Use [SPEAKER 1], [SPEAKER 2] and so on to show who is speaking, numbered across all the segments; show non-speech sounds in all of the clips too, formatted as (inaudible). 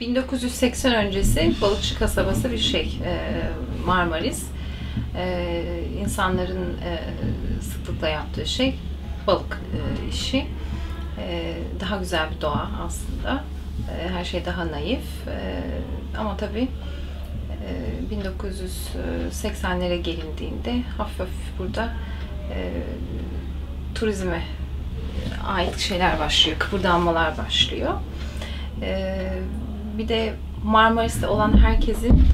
[SPEAKER 1] 1980 öncesi balıkçı kasabası bir şey e, Marmaris. E, insanların e, sıklıkla yaptığı şey balık işi. Daha güzel bir doğa aslında. Her şey daha naif. Ama tabii e, 1980'lere gelindiğinde hafif hafif burada turizme ait şeyler başlıyor, kıpırdanmalar başlıyor. Bir de Marmaris'te olan herkesin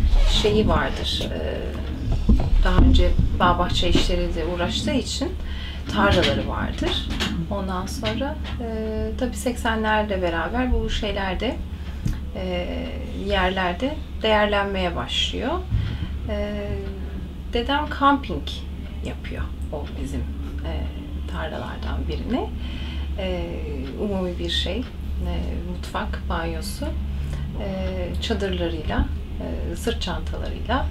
[SPEAKER 1] şeyi vardır. E, daha önce bağ bahçe işleriyle uğraştığı için tarlaları vardır. Ondan sonra e, tabii 80'lerle beraber bu şeylerde e, yerlerde değerlenmeye başlıyor. E, dedem camping yapıyor o bizim e, tarlalardan birini. E, umumi bir şey, e, mutfak, banyosu, çadırlarıyla, e, sırt çantalarıyla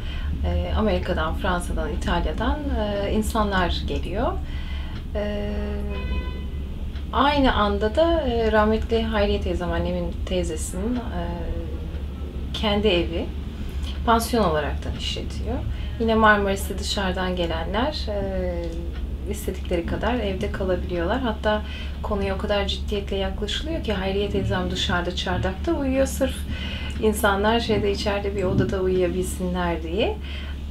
[SPEAKER 1] e, Amerika'dan, Fransa'dan, İtalya'dan e, insanlar geliyor. E, Aynı anda da e, rahmetli Hayriye teyzem, annemin teyzesinin e, kendi evi pansiyon olaraktan işletiyor. Yine Marmaris'te dışarıdan gelenler e, istedikleri kadar evde kalabiliyorlar. Hatta konuya o kadar ciddiyetle yaklaşılıyor ki Hayriye teyzem dışarıda çardakta uyuyor sırf insanlar şeyde içeride bir odada uyuyabilsinler diye.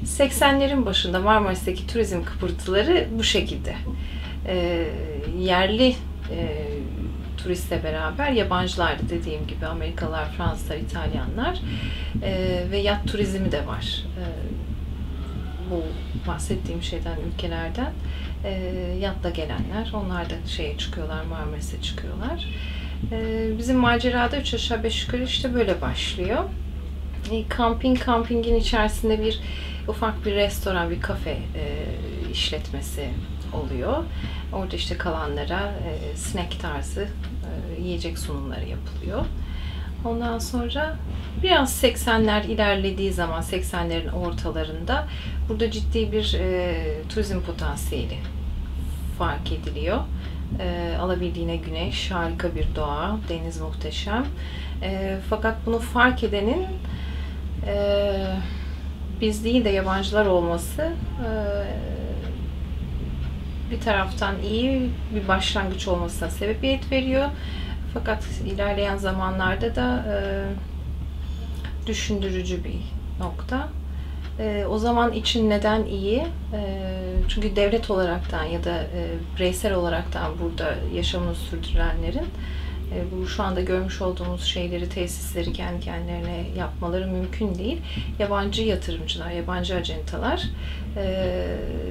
[SPEAKER 1] 80'lerin başında Marmaris'teki turizm kıpırtıları bu şekilde. E, yerli e, turistle beraber yabancılar da dediğim gibi Amerikalılar, Fransızlar, İtalyanlar e, ve yat turizmi de var. E, bu bahsettiğim şeyden ülkelerden e, yatla gelenler onlar da şeye çıkıyorlar Marmaris'e çıkıyorlar. E, bizim macerada 3 aşağı 5 yukarı işte böyle başlıyor. E, kamping kampingin içerisinde bir ufak bir restoran, bir kafe e, işletmesi oluyor. Orada işte kalanlara e, snack tarzı e, yiyecek sunumları yapılıyor. Ondan sonra biraz 80'ler ilerlediği zaman 80'lerin ortalarında burada ciddi bir e, turizm potansiyeli fark ediliyor. E, alabildiğine güneş, harika bir doğa, deniz muhteşem. E, fakat bunu fark edenin e, biz değil de yabancılar olması e, bir taraftan iyi bir başlangıç olmasına sebebiyet veriyor. Fakat ilerleyen zamanlarda da e, düşündürücü bir nokta. E, o zaman için neden iyi? E, çünkü devlet olaraktan ya da e, bireysel olaraktan burada yaşamını sürdürenlerin e, bu şu anda görmüş olduğumuz şeyleri, tesisleri kendi kendilerine yapmaları mümkün değil. Yabancı yatırımcılar, yabancı acentalar e,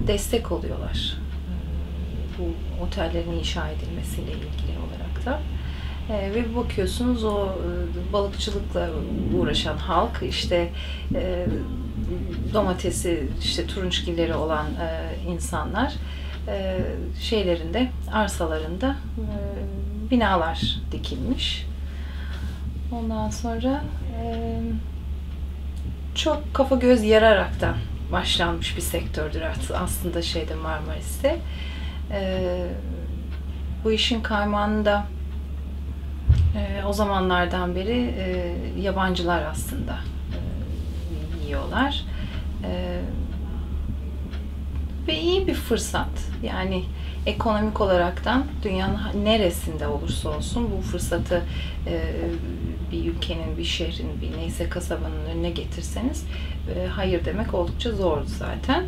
[SPEAKER 1] destek oluyorlar bu otellerin inşa edilmesiyle ilgili olarak da. E, ve bakıyorsunuz o e, balıkçılıkla uğraşan halk işte e, domatesi işte turunçgilleri olan e, insanlar e, şeylerinde arsalarında e, binalar dikilmiş. Ondan sonra e, çok kafa göz yararaktan başlanmış bir sektördür aslında şeyde Marmaris'te e, bu işin kaymağını da e, o zamanlardan beri e, yabancılar aslında e, yiyorlar. E, ve iyi bir fırsat. Yani ekonomik olaraktan dünyanın neresinde olursa olsun bu fırsatı e, bir ülkenin, bir şehrin, bir neyse kasabanın önüne getirseniz e, hayır demek oldukça zordu zaten.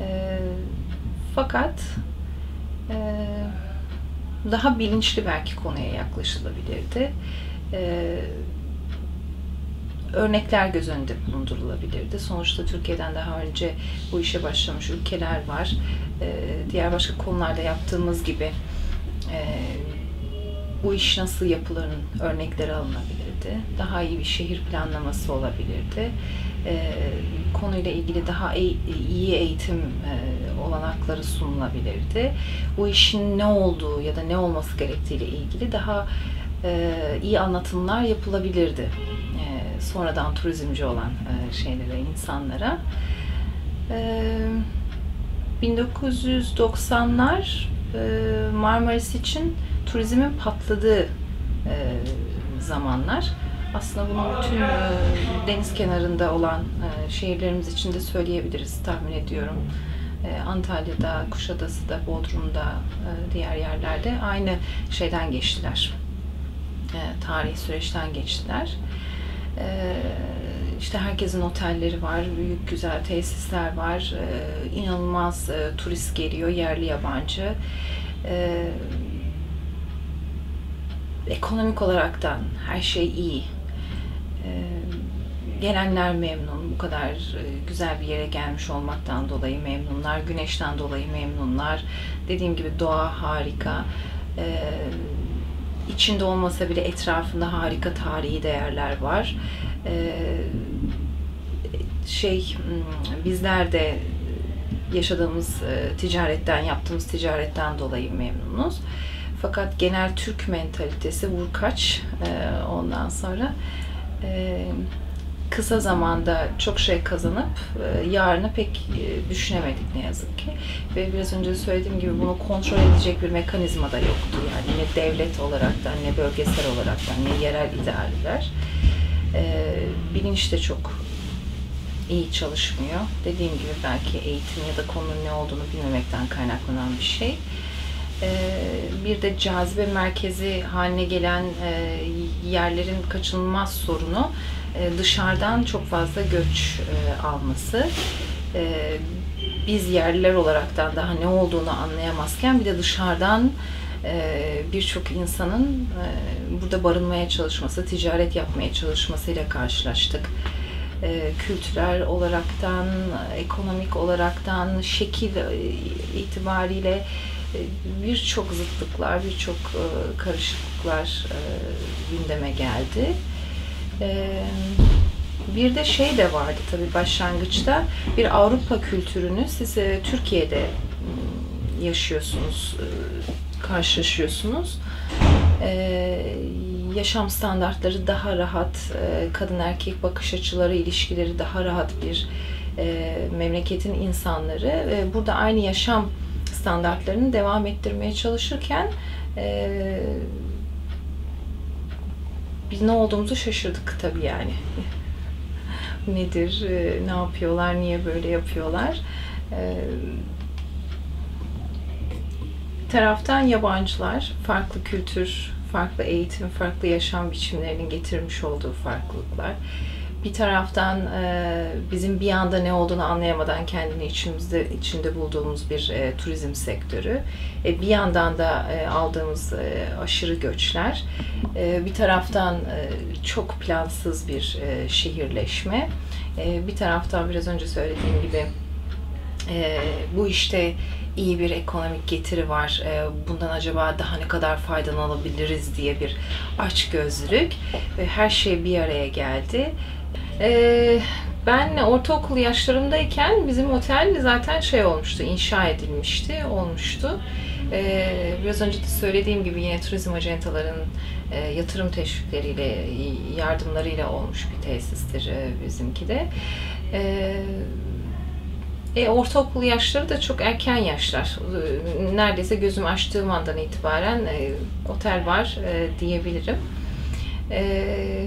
[SPEAKER 1] E, fakat ee, daha bilinçli belki konuya yaklaşılabilirdi. Ee, örnekler göz önünde bulundurulabilirdi. Sonuçta Türkiye'den daha önce bu işe başlamış ülkeler var. Ee, diğer başka konularda yaptığımız gibi e, bu iş nasıl yapılırın örnekleri alınabilirdi. Daha iyi bir şehir planlaması olabilirdi. Konuyla ilgili daha iyi eğitim olanakları sunulabilirdi. Bu işin ne olduğu ya da ne olması gerektiğiyle ilgili daha e, iyi anlatımlar yapılabilirdi. E, sonradan turizmci olan e, şeylere, insanlara. E, 1990'lar e, Marmaris için turizmin patladığı e, zamanlar. Aslında bunu bütün e, deniz kenarında olan e, şehirlerimiz için de söyleyebiliriz tahmin ediyorum. E, Antalya'da, Kuşadası'da, Bodrum'da, e, diğer yerlerde aynı şeyden geçtiler. E, tarihi süreçten geçtiler. E, işte herkesin otelleri var, büyük güzel tesisler var, inanılmaz turist geliyor, yerli yabancı. Ekonomik olaraktan her şey iyi. Gelenler memnun, bu kadar e, güzel bir yere gelmiş olmaktan dolayı memnunlar, güneşten dolayı memnunlar. Dediğim gibi doğa harika. E, içinde olmasa bile etrafında harika tarihi değerler var. E, şey hmm, bizler de yaşadığımız ticaretten, yaptığımız ticaretten dolayı memnunuz. Fakat genel Türk mentalitesi vurkaç ondan sonra kısa zamanda çok şey kazanıp e, yarını pek e, düşünemedik ne yazık ki. Ve biraz önce söylediğim gibi bunu kontrol edecek bir mekanizma da yoktu. Yani ne devlet olaraktan, ne bölgesel olaraktan, ne yerel idareler. E, bilinç de çok iyi çalışmıyor. Dediğim gibi belki eğitim ya da konunun ne olduğunu bilmemekten kaynaklanan bir şey. Bir de cazibe merkezi haline gelen yerlerin kaçınılmaz sorunu dışarıdan çok fazla göç alması. Biz yerliler olaraktan daha ne olduğunu anlayamazken bir de dışarıdan birçok insanın burada barınmaya çalışması, ticaret yapmaya çalışmasıyla karşılaştık e, kültürel olaraktan, ekonomik olaraktan, şekil e, itibariyle e, birçok zıtlıklar, birçok e, karışıklıklar e, gündeme geldi. E, bir de şey de vardı tabii başlangıçta bir Avrupa kültürünü siz e, Türkiye'de yaşıyorsunuz, e, karşılaşıyorsunuz. E, yaşam standartları daha rahat, e, kadın erkek bakış açıları, ilişkileri daha rahat bir e, memleketin insanları burada aynı yaşam standartlarını devam ettirmeye çalışırken biz ne olduğumuzu şaşırdık tabii yani. (laughs) Nedir, ne yapıyorlar, niye böyle yapıyorlar? taraftan yabancılar, farklı kültür, farklı eğitim, farklı yaşam biçimlerinin getirmiş olduğu farklılıklar. Bir taraftan e, bizim bir anda ne olduğunu anlayamadan kendini içimizde içinde bulduğumuz bir e, turizm sektörü. E, bir yandan da e, aldığımız e, aşırı göçler. E, bir taraftan e, çok plansız bir e, şehirleşme. E, bir taraftan biraz önce söylediğim gibi e, bu işte iyi bir ekonomik getiri var. E, bundan acaba daha ne kadar faydalanabiliriz diye bir açgözlülük ve her şey bir araya geldi. E, ben ortaokul yaşlarımdayken bizim otel zaten şey olmuştu, inşa edilmişti, olmuştu. Ee, biraz önce de söylediğim gibi yine turizm acentalarının e, yatırım teşvikleriyle, yardımlarıyla olmuş bir tesistir e, bizimki de. E, e, ortaokul yaşları da çok erken yaşlar. E, neredeyse gözüm açtığım andan itibaren e, otel var e, diyebilirim. E,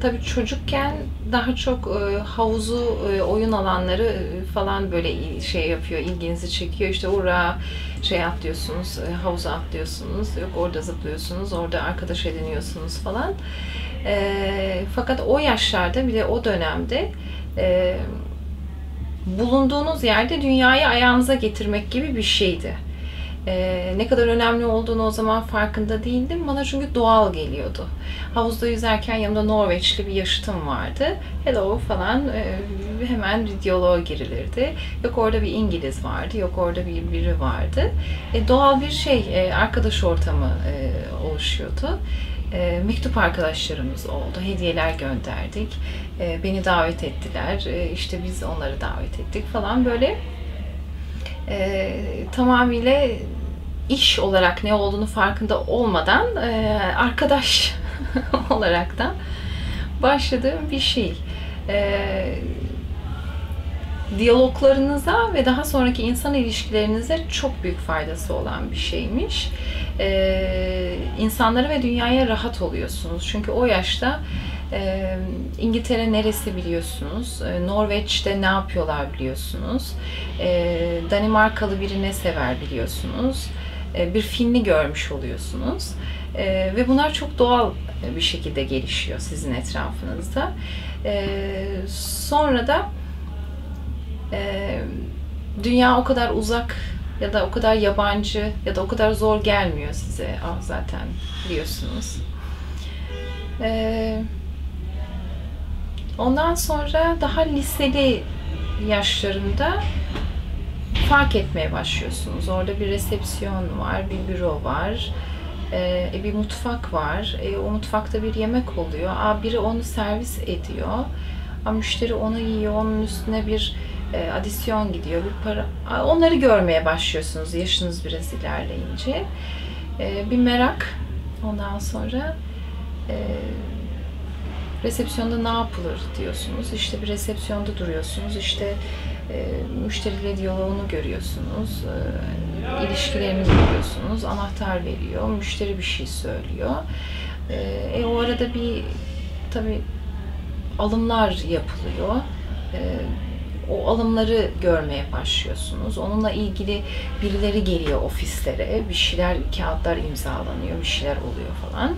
[SPEAKER 1] tabii çocukken daha çok e, havuzu, e, oyun alanları e, falan böyle şey yapıyor, ilginizi çekiyor. İşte ura şey atlıyorsunuz, e, havuza atlıyorsunuz, yok orada zıplıyorsunuz, orada arkadaş ediniyorsunuz falan. E, fakat o yaşlarda bir de o dönemde e, bulunduğunuz yerde dünyayı ayağınıza getirmek gibi bir şeydi. Ee, ne kadar önemli olduğunu o zaman farkında değildim. Bana çünkü doğal geliyordu. Havuzda yüzerken yanımda Norveçli bir yaşıtım vardı. Hello falan e, hemen bir diyaloğa girilirdi. Yok orada bir İngiliz vardı, yok orada bir biri vardı. E, doğal bir şey, e, arkadaş ortamı e, oluşuyordu e, mektup arkadaşlarımız oldu. Hediyeler gönderdik. E, beni davet ettiler. E, işte biz onları davet ettik falan böyle e, tamamıyla iş olarak ne olduğunu farkında olmadan e, arkadaş (laughs) olarak da başladığım bir şey. E, diyaloglarınıza ve daha sonraki insan ilişkilerinize çok büyük faydası olan bir şeymiş. Ee, insanlara ve dünyaya rahat oluyorsunuz. Çünkü o yaşta Ee, İngiltere neresi biliyorsunuz? Ee, Norveç'te ne yapıyorlar biliyorsunuz? Ee, Danimarkalı biri ne sever biliyorsunuz? Ee, bir Finli görmüş oluyorsunuz. Ee, ve bunlar çok doğal bir şekilde gelişiyor sizin etrafınızda. Sonra da e, dünya o kadar uzak ya da o kadar yabancı ya da o kadar zor gelmiyor size zaten biliyorsunuz. Ondan sonra daha liseli yaşlarında fark etmeye başlıyorsunuz. Orada bir resepsiyon var, bir büro var, e, bir mutfak var. E, o mutfakta bir yemek oluyor. Aa, biri onu servis ediyor. Aa, müşteri onu yiyor, onun üstüne bir e, adisyon gidiyor, bir para. Aa, onları görmeye başlıyorsunuz yaşınız biraz ilerleyince. E, bir merak. Ondan sonra e, resepsiyonda ne yapılır diyorsunuz. İşte bir resepsiyonda duruyorsunuz. İşte e, müşteriyle diyaloğunu görüyorsunuz. E, ilişkilerini görüyorsunuz. Anahtar veriyor. Müşteri bir şey söylüyor. E, e o arada bir tabi alımlar yapılıyor. E, o alımları görmeye başlıyorsunuz. Onunla ilgili birileri geliyor ofislere. Bir şeyler, kağıtlar imzalanıyor, bir şeyler oluyor falan.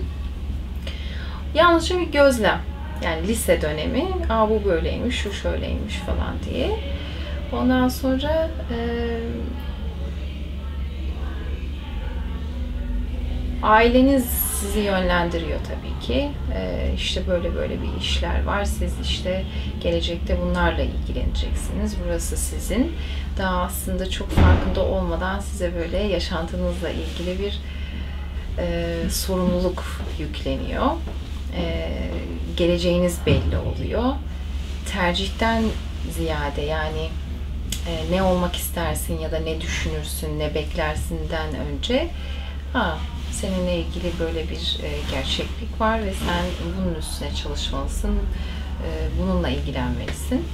[SPEAKER 1] Yalnızca bir gözlem. Yani lise dönemi, Aa, bu böyleymiş, şu şöyleymiş falan diye. Ondan sonra e, aileniz sizi yönlendiriyor tabii ki. E, işte böyle böyle bir işler var. Siz işte gelecekte bunlarla ilgileneceksiniz. Burası sizin. Daha aslında çok farkında olmadan size böyle yaşantınızla ilgili bir e, sorumluluk yükleniyor. E, geleceğiniz belli oluyor. Tercihten ziyade yani e, ne olmak istersin ya da ne düşünürsün, ne beklersinden önce ha seninle ilgili böyle bir e, gerçeklik var ve sen bunun üstüne çalışmalısın, e, bununla ilgilenmelisin.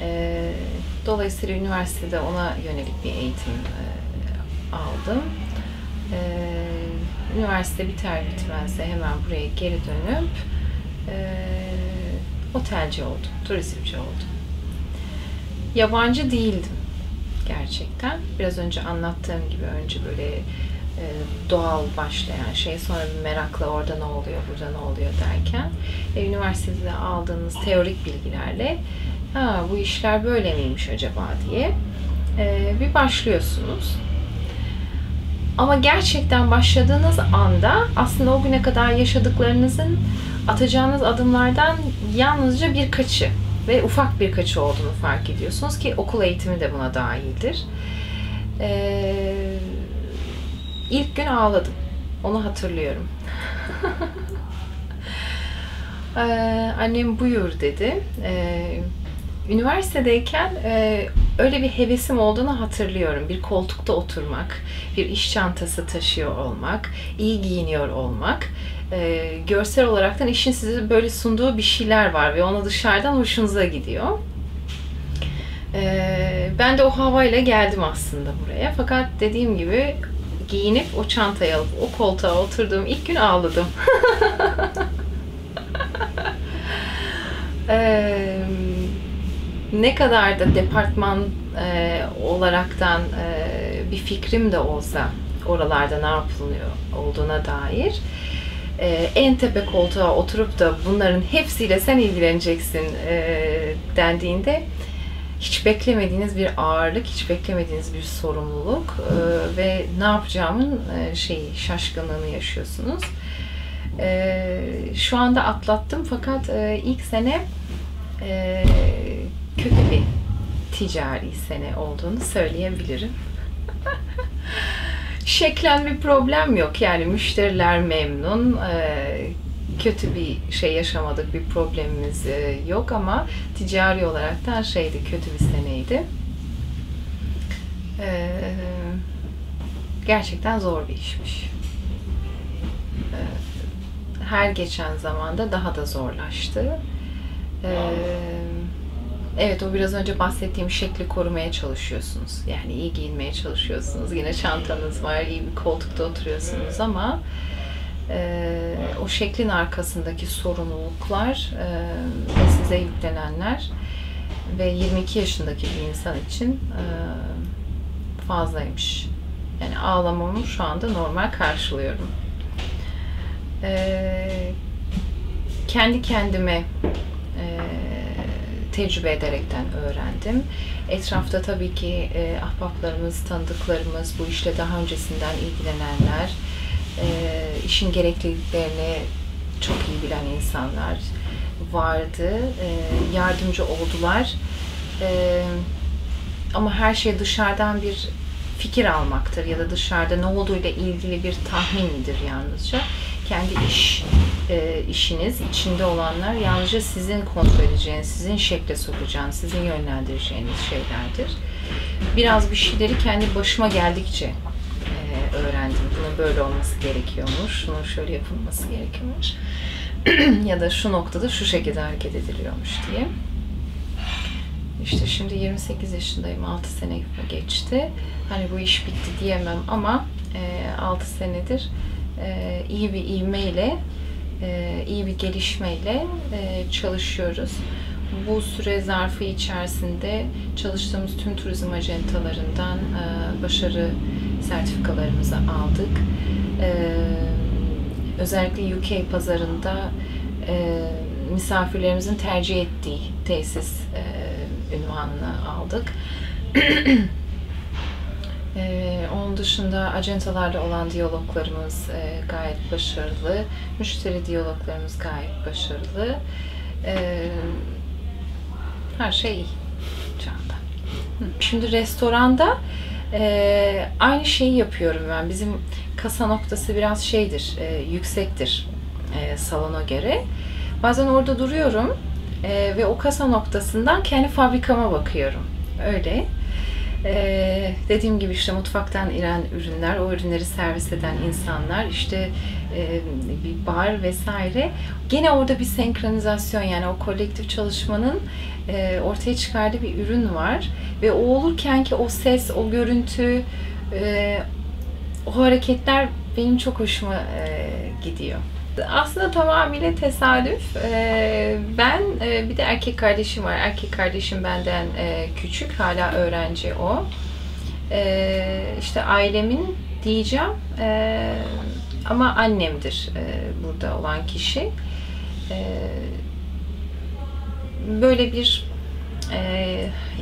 [SPEAKER 1] E, dolayısıyla üniversitede ona yönelik bir eğitim e, aldım. E, üniversite biter bitmez hemen buraya geri dönüp e, otelci oldum, turizmci oldum. Yabancı değildim gerçekten. Biraz önce anlattığım gibi önce böyle e, doğal başlayan şey sonra bir merakla orada ne oluyor, burada ne oluyor derken e, üniversitede aldığınız teorik bilgilerle ha, bu işler böyle miymiş acaba diye e, bir başlıyorsunuz. Ama gerçekten başladığınız anda aslında o güne kadar yaşadıklarınızın atacağınız adımlardan yalnızca birkaçı ve ufak birkaçı olduğunu fark ediyorsunuz ki okul eğitimi de buna dahildir. Ee, ilk gün ağladım. Onu hatırlıyorum. (laughs) ee, annem buyur dedi. Ee, üniversitedeyken e, öyle bir hevesim olduğunu hatırlıyorum. Bir koltukta oturmak, bir iş çantası taşıyor olmak, iyi giyiniyor olmak. E, görsel olaraktan işin size böyle sunduğu bir şeyler var ve ona dışarıdan hoşunuza gidiyor. E, ben de o havayla geldim aslında buraya. Fakat dediğim gibi giyinip o çantayı alıp o koltuğa oturduğum ilk gün ağladım. Eee (laughs) ne kadar da departman e, olaraktan e, bir fikrim de olsa oralarda ne yapılıyor olduğuna dair e, en tepe koltuğa oturup da bunların hepsiyle sen ilgileneceksin e, dendiğinde hiç beklemediğiniz bir ağırlık, hiç beklemediğiniz bir sorumluluk e, ve ne yapacağımın e, şeyi şaşkınlığını yaşıyorsunuz. E, şu anda atlattım fakat e, ilk sene e, kötü bir ticari sene olduğunu söyleyebilirim. (laughs) Şeklen bir problem yok. Yani müşteriler memnun. Kötü bir şey yaşamadık, bir problemimiz yok ama ticari olaraktan şeydi, kötü bir seneydi. Gerçekten zor bir işmiş. Her geçen zamanda daha da zorlaştı. Ee, Evet o biraz önce bahsettiğim şekli korumaya çalışıyorsunuz. Yani iyi giyinmeye çalışıyorsunuz. Yine çantanız var, iyi bir koltukta oturuyorsunuz ama e, o şeklin arkasındaki sorumluluklar e, ve size yüklenenler ve 22 yaşındaki bir insan için e, fazlaymış. Yani ağlamamı şu anda normal karşılıyorum. E, kendi kendime tecrübe ederekten öğrendim. Etrafta tabii ki e, ahbaplarımız, tanıdıklarımız, bu işle daha öncesinden ilgilenenler, e, işin gerekliliklerini çok iyi bilen insanlar vardı. E, yardımcı oldular. E, ama her şey dışarıdan bir fikir almaktır ya da dışarıda ne olduğuyla ilgili bir tahmindir yalnızca. Kendi iş e, işiniz, içinde olanlar yalnızca sizin kontrol edeceğiniz, sizin şekle sokacağınız, sizin yönlendireceğiniz şeylerdir. Biraz bir şeyleri kendi başıma geldikçe e, öğrendim. Bunun böyle olması gerekiyormuş, şunun şöyle yapılması gerekiyormuş. (clears throat) ya da şu noktada şu şekilde hareket ediliyormuş diye. İşte şimdi 28 yaşındayım, 6 sene geçti. Hani bu iş bitti diyemem ama e, 6 senedir e, iyi bir ivmeyle, e, iyi bir gelişmeyle e, çalışıyoruz. Bu süre zarfı içerisinde çalıştığımız tüm turizm acentalarından e, başarı sertifikalarımızı aldık. E, özellikle UK pazarında e, misafirlerimizin tercih ettiği tesis ünvanını aldık. (clears throat) ee, onun dışında acentalarla olan diyaloglarımız e, gayet başarılı. Müşteri diyaloglarımız gayet başarılı. Ee, her şey iyi şu anda. Şimdi restoranda e, aynı şeyi yapıyorum ben. Bizim kasa noktası biraz şeydir, e, yüksektir e, salona göre. Bazen orada duruyorum e, ve o kasa noktasından kendi fabrikama bakıyorum. Öyle. Ee, dediğim gibi işte mutfaktan inen ürünler, o ürünleri servis eden insanlar, işte e, bir bar vesaire. Gene orada bir senkronizasyon yani o kolektif çalışmanın e, ortaya çıkardığı bir ürün var. Ve o olurken ki o ses, o görüntü, e, o hareketler benim çok hoşuma e, gidiyor. Aslında tamamıyla tesadüf. Ee, ben e, bir de erkek kardeşim var. Erkek kardeşim benden e, küçük. Hala öğrenci o. Ee, işte ailemin diyeceğim ee, ama annemdir burada olan kişi. Böyle bir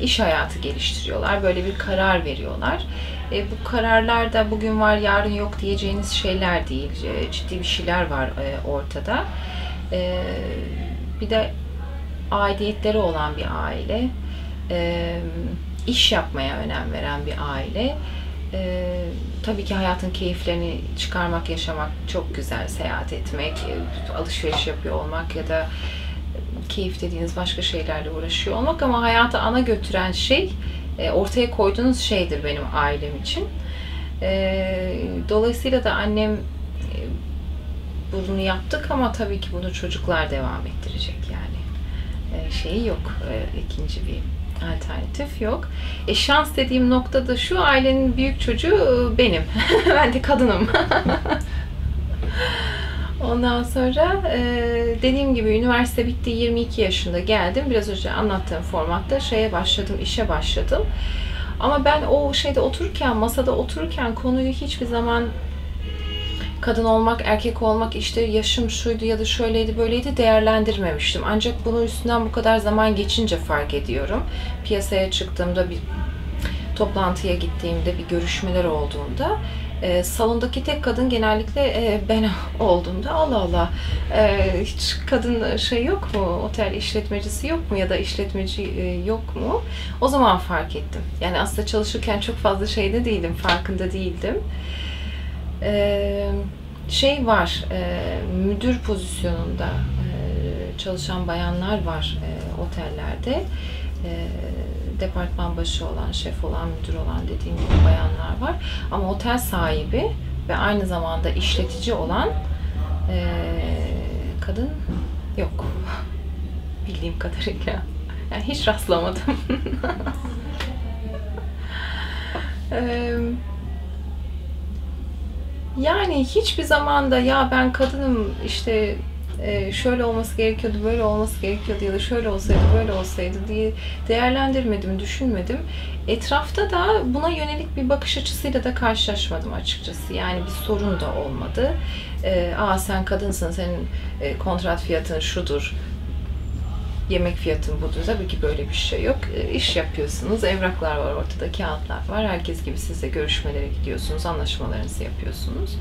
[SPEAKER 1] iş hayatı geliştiriyorlar. Böyle bir karar veriyorlar. E, bu kararlarda bugün var yarın yok diyeceğiniz şeyler değil. E, ciddi bir şeyler var e, ortada. E, bir de aidiyetleri olan bir aile. E, iş yapmaya önem veren bir aile. E, tabii ki hayatın keyiflerini çıkarmak, yaşamak çok güzel. Seyahat etmek, e, alışveriş yapıyor olmak ya da keyif dediğiniz başka şeylerle uğraşıyor olmak ama hayatı ana götüren şey e, ortaya koyduğunuz şeydir benim ailem için. E, dolayısıyla da annem e, bunu yaptık ama tabii ki bunu çocuklar devam ettirecek yani. Şeyi yok, ikinci bir alternatif yok. E şans dediğim nokta da şu ailenin büyük çocuğu benim. (laughs) ben de kadınım. (laughs) Ondan sonra e, dediğim gibi üniversite bitti 22 yaşında geldim. Biraz önce anlattığım formatta şeye başladım, işe başladım. Ama ben o şeyde otururken, masada otururken konuyu hiçbir zaman kadın olmak, erkek olmak, işte yaşım şuydu ya da şöyleydi, böyleydi değerlendirmemiştim. Ancak bunun üstünden bu kadar zaman geçince fark ediyorum. Piyasaya çıktığımda bir toplantıya gittiğimde, bir görüşmeler olduğunda e, salondaki tek kadın genellikle e, ben (laughs) olduğumda Allah Allah e, hiç kadın şey yok mu? Otel işletmecisi yok mu? Ya da işletmeci e, yok mu? O zaman fark ettim. Yani aslında çalışırken çok fazla şeyde değildim. Farkında değildim. E, şey var, e, müdür pozisyonunda e, çalışan bayanlar var e, otellerde. E, departman başı olan, şef olan, müdür olan dediğim gibi bayanlar var. Ama otel sahibi ve aynı zamanda işletici olan e, kadın yok. (laughs) Bildiğim kadarıyla. Yani hiç rastlamadım. (laughs) Yani hiçbir zamanda ya ben kadınım işte e, şöyle olması gerekiyordu, böyle olması gerekiyordu ya da şöyle olsaydı, böyle olsaydı diye değerlendirmedim, düşünmedim. Etrafta da buna yönelik bir bakış açısıyla da karşılaşmadım açıkçası. Yani bir sorun da olmadı. E, Aa sen kadınsın, senin e, kontrat fiyatın şudur, yemek fiyatın budur. Tabii ki böyle bir şey yok. E, iş yapıyorsunuz, evraklar var ortada, kağıtlar var. Herkes gibi siz de görüşmelere gidiyorsunuz, anlaşmalarınızı yapıyorsunuz.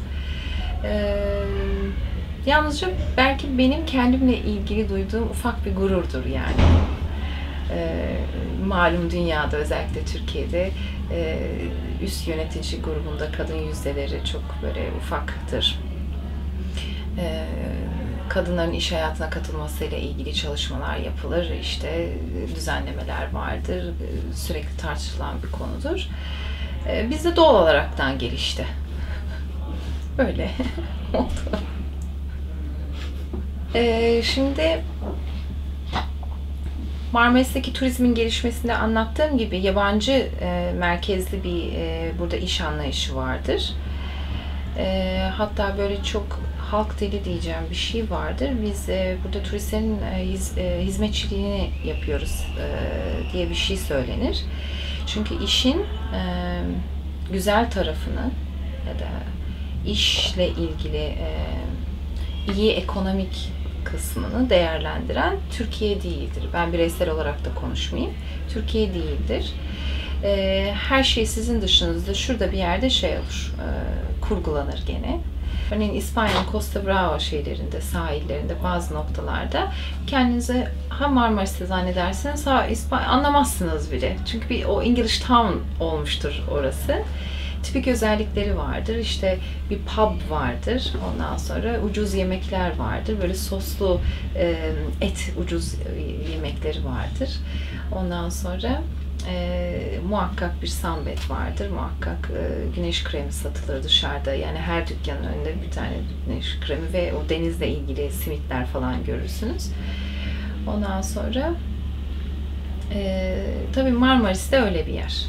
[SPEAKER 1] Ee, yalnızca belki benim kendimle ilgili duyduğum ufak bir gururdur yani. Ee, malum dünyada özellikle Türkiye'de e, üst yönetici grubunda kadın yüzdeleri çok böyle ufaktır. Ee, kadınların iş hayatına katılmasıyla ilgili çalışmalar yapılır. İşte düzenlemeler vardır. Sürekli tartışılan bir konudur. Ee, bizde doğal olaraktan gelişti. (laughs) Öyle (laughs) oldu. Ee, şimdi Marmaris'teki turizmin gelişmesinde anlattığım gibi yabancı e, merkezli bir e, burada iş anlayışı vardır. E, hatta böyle çok halk dili diyeceğim bir şey vardır. Biz e, burada turistlerin e, hiz, e, hizmetçiliğini yapıyoruz e, diye bir şey söylenir. Çünkü işin e, güzel tarafını ya da işle ilgili e, iyi ekonomik kısmını değerlendiren Türkiye değildir. Ben bireysel olarak da konuşmayayım. Türkiye değildir. E, her şey sizin dışınızda şurada bir yerde şey olur, e, kurgulanır gene. Örneğin İspanya'nın Costa Brava şeylerinde, sahillerinde bazı noktalarda kendinizi ha Marmaris'te zannedersiniz ha İspanya anlamazsınız bile. Çünkü bir o English Town olmuştur orası tipik özellikleri vardır. İşte bir pub vardır. Ondan sonra ucuz yemekler vardır. Böyle soslu e, et ucuz yemekleri vardır. Ondan sonra e, muhakkak bir sunbed vardır. Muhakkak e, güneş kremi satılır dışarıda. Yani her dükkanın önünde bir tane güneş kremi ve o denizle ilgili simitler falan görürsünüz. Ondan sonra e, tabii Marmaris'te öyle bir yer.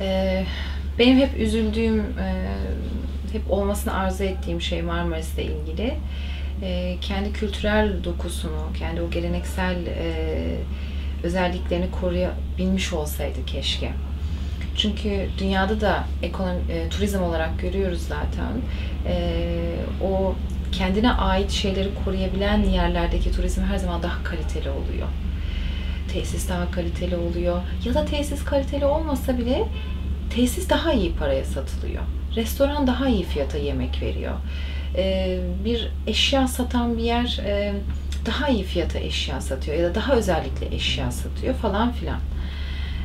[SPEAKER 1] E, benim hep üzüldüğüm, e, hep olmasını arzu ettiğim şey Marmaris'le ilgili. E, kendi kültürel dokusunu, kendi o geleneksel e, özelliklerini koruyabilmiş olsaydı keşke. Çünkü dünyada da ekonomi, turizm olarak görüyoruz zaten. o kendine ait şeyleri koruyabilen yerlerdeki turizm her zaman daha kaliteli oluyor. Tesis daha kaliteli oluyor. Ya da tesis kaliteli olmasa bile tesis daha iyi paraya satılıyor. Restoran daha iyi fiyata yemek veriyor. Ee, bir eşya satan bir yer e, daha iyi fiyata eşya satıyor ya da daha özellikle eşya satıyor falan filan.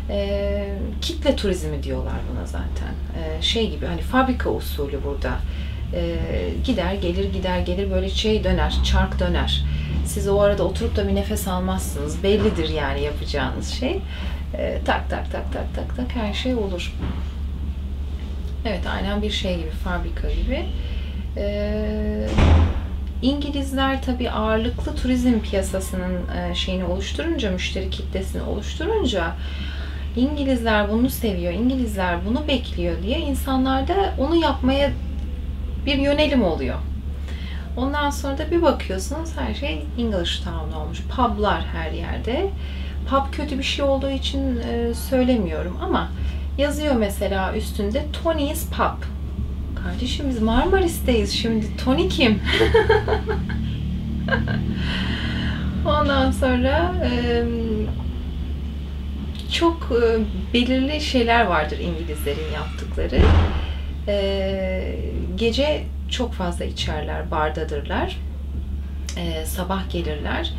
[SPEAKER 1] Ee, kitle turizmi diyorlar buna zaten. Ee, şey gibi hani fabrika usulü burada. gider gelir gider gelir böyle şey döner, çark döner. Siz o arada oturup da bir nefes almazsınız. Bellidir yani yapacağınız şey. E, tak tak tak tak tak tak her şey olur. Evet aynen bir şey gibi, fabrika gibi. E, İngilizler tabi ağırlıklı turizm piyasasının e, şeyini oluşturunca, müşteri kitlesini oluşturunca İngilizler bunu seviyor, İngilizler bunu bekliyor diye insanlarda onu yapmaya bir yönelim oluyor. Ondan sonra da bir bakıyorsunuz her şey English Town olmuş. Publar her yerde. Pub kötü bir şey olduğu için e, söylemiyorum ama yazıyor mesela üstünde Tony's Pub. Kardeşim biz Marmaris'teyiz şimdi. Tony kim? (laughs) Ondan sonra e, çok e, belirli şeyler vardır İngilizlerin yaptıkları. E, gece çok fazla içerler, bardadırlar. E, sabah gelirler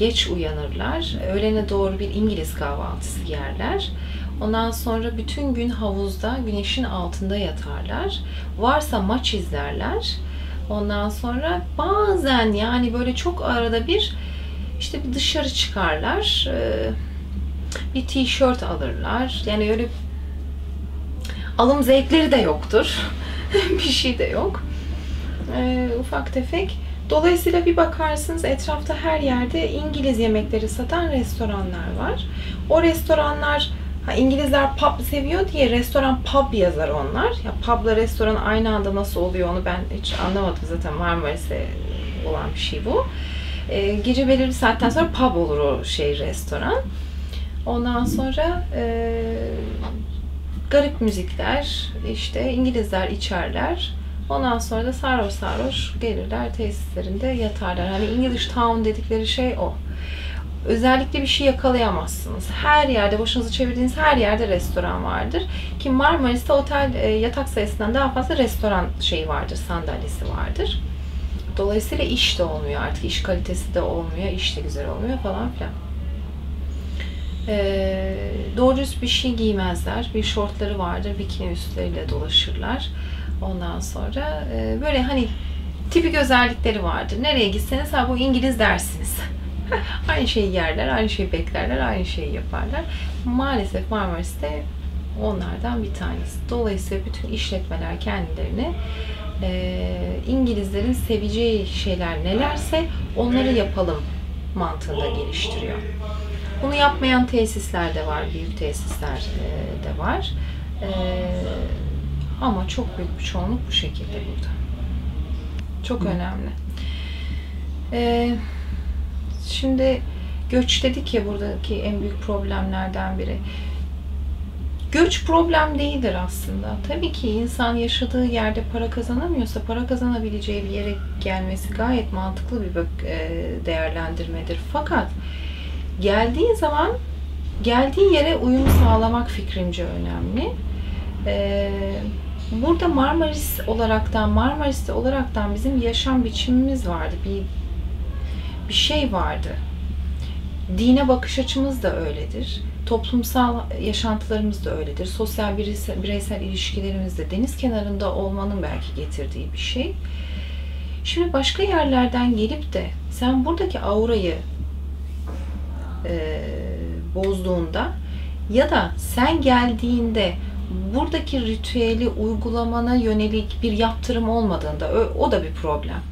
[SPEAKER 1] geç uyanırlar. Öğlene doğru bir İngiliz kahvaltısı yerler. Ondan sonra bütün gün havuzda güneşin altında yatarlar. Varsa maç izlerler. Ondan sonra bazen yani böyle çok arada bir işte bir dışarı çıkarlar. Ee, bir tişört alırlar. Yani öyle alım zevkleri de yoktur. (laughs) bir şey de yok. Ee, ufak tefek Dolayısıyla bir bakarsınız etrafta her yerde İngiliz yemekleri satan restoranlar var. O restoranlar Ha, İngilizler pub seviyor diye restoran pub yazar onlar. Ya publa restoran aynı anda nasıl oluyor onu ben hiç anlamadım zaten Marmaris'e olan bir şey bu. E, gece belirli saatten sonra pub olur o şey restoran. Ondan sonra e, garip müzikler, işte İngilizler içerler. Ondan sonra da sarhoş sarhoş gelirler tesislerinde yatarlar. Hani English Town dedikleri şey o. Özellikle bir şey yakalayamazsınız. Her yerde, başınızı çevirdiğiniz her yerde restoran vardır. Ki Marmaris'te otel e, yatak sayısından daha fazla restoran şeyi vardır, sandalyesi vardır. Dolayısıyla iş de olmuyor artık. iş kalitesi de olmuyor, iş de güzel olmuyor falan filan. Ee, doğru bir şey giymezler. Bir şortları vardır, bikini üstleriyle dolaşırlar. Ondan sonra e, böyle hani tipik özellikleri vardır. Nereye gitseniz ha bu İngiliz dersiniz. (laughs) aynı şeyi yerler, aynı şeyi beklerler, aynı şeyi yaparlar. Maalesef Marmaris'te onlardan bir tanesi. Dolayısıyla bütün işletmeler kendilerini e, İngilizlerin seveceği şeyler nelerse onları yapalım mantığında geliştiriyor. Bunu yapmayan tesisler de var, büyük tesisler e, de var. E, ama çok büyük bir çoğunluk bu şekilde burada. Çok önemli. E, şimdi göç dedik ya buradaki en büyük problemlerden biri. Göç problem değildir aslında. Tabii ki insan yaşadığı yerde para kazanamıyorsa para kazanabileceği bir yere gelmesi gayet mantıklı bir değerlendirmedir. Fakat geldiği zaman geldiği yere uyum sağlamak fikrimce önemli. Ee, burada Marmaris olaraktan, Marmaris'te olaraktan bizim yaşam biçimimiz vardı. Bir bir şey vardı. Dine bakış açımız da öyledir. Toplumsal yaşantılarımız da öyledir. Sosyal bireysel, bireysel ilişkilerimiz de deniz kenarında olmanın belki getirdiği bir şey. Şimdi başka yerlerden gelip de sen buradaki aurayı e, bozduğunda ya da sen geldiğinde buradaki ritüeli uygulamana yönelik bir yaptırım olmadığında o, da bir problem.